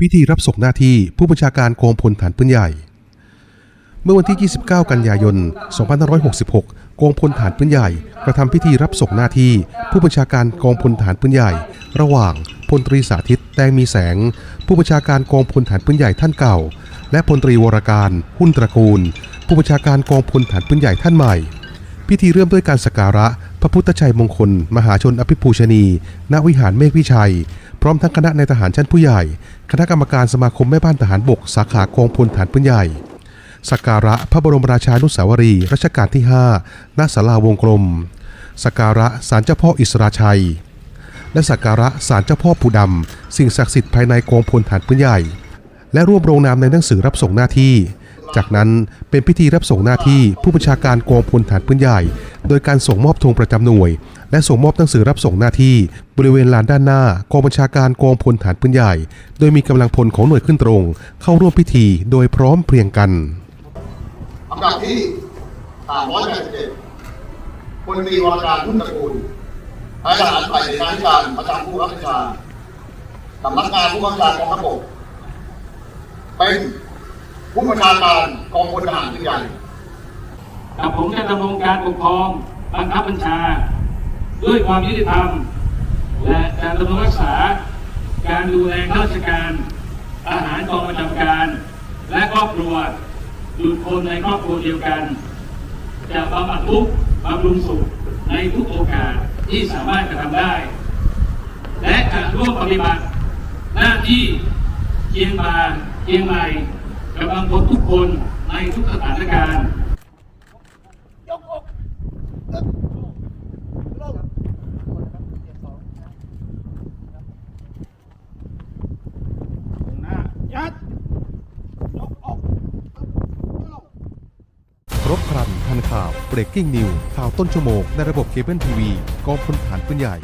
พิธีรับส่งหน้าที่ผู้บัญชาการกองพลฐานปืนใหญ่ เมื่อวันที่ 29 กันยายน 2566 กองพลฐานปืนใหญ่ กระทำพิธีรับส่งหน้าที่ผู้บัญชาการกองพลฐานปืนใหญ่ ระหว่างพลตรีสาธิตแตงมีแสง ผู้บัญชาการกองพลฐานปืนใหญ่ท่านเก่า และพลตรีวรการหุ้นตระกูล ผู้บัญชาการกองพลฐานปืนใหญ่ท่านใหม่ พิธีเริ่มด้วยการสักการะพระพุทธชัยมงคล มหาชนอภิปูชนี ณวิหารเมฆวิชัย พร้อมทั้งคณะในทหารชั้นผู้ใหญ่ คณะกรรมการสมาคมแม่บ้านทหารบก สาขากองพลฐานปืนใหญ่สักการะพระบรมราชานุสาวรีย์รัชกาลที่ 5 ณ ศาลาวงกลมสักการะศาลเจ้าพ่ออิสราชัย และสักการะศาลเจ้าพ่อผู้ดำ สิ่งศักดิ์สิทธิ์ภายในกองพลฐานปืนใหญ่ และร่วมลงนามในหนังสือรับส่งหน้าที่ จากนั้นเป็นพิธีรับส่งหน้าที่ผู้บัญชาการกองพลฐานปืนใหญ่ โดยการส่งมอบธงประจำหน่วย และส่งมอบหนังสือรับส่งหน้าที่บริเวณลานด้านหน้ากองบัญชาการกองพลฐานปืนใหญ่ โดยมีกำลังพลของหน่วยขึ้นตรง เข้าร่วมพิธีโดยพร้อมเพรียงกันลำดับที่381พลตรีวรการพุ่มตระกูลนายทหารฝ่ายเสนาธิการประจำผู้รับราชการสำนักงานผู้บัญชาการกองทัพบกเป็น ผู้บัญชาการกองพลทหารที่ใหญ่กับผมจะดำรงการปกครองบังคับบัญชา ด้วยความยุติธรรม และการดำรงรักษาการดูแลข้าราชการอาหารกองประจำการ และครอบครัวดุจคนในครอบครัวเดียวกัน จะบำบัดทุกข์บำรุงสุขในทุกโอกาสที่สามารถกระทำได้ และจะร่วมปฏิบัติหน้าที่เคียงบ่าเคียงไหล กำลังพลทุกคนในทุกสถานการณ์ครบครันทันข่าว breaking news ข่าวต้นชั่วโมงในระบบเคเบิลทีวีกองพลฐานปืนใหญ่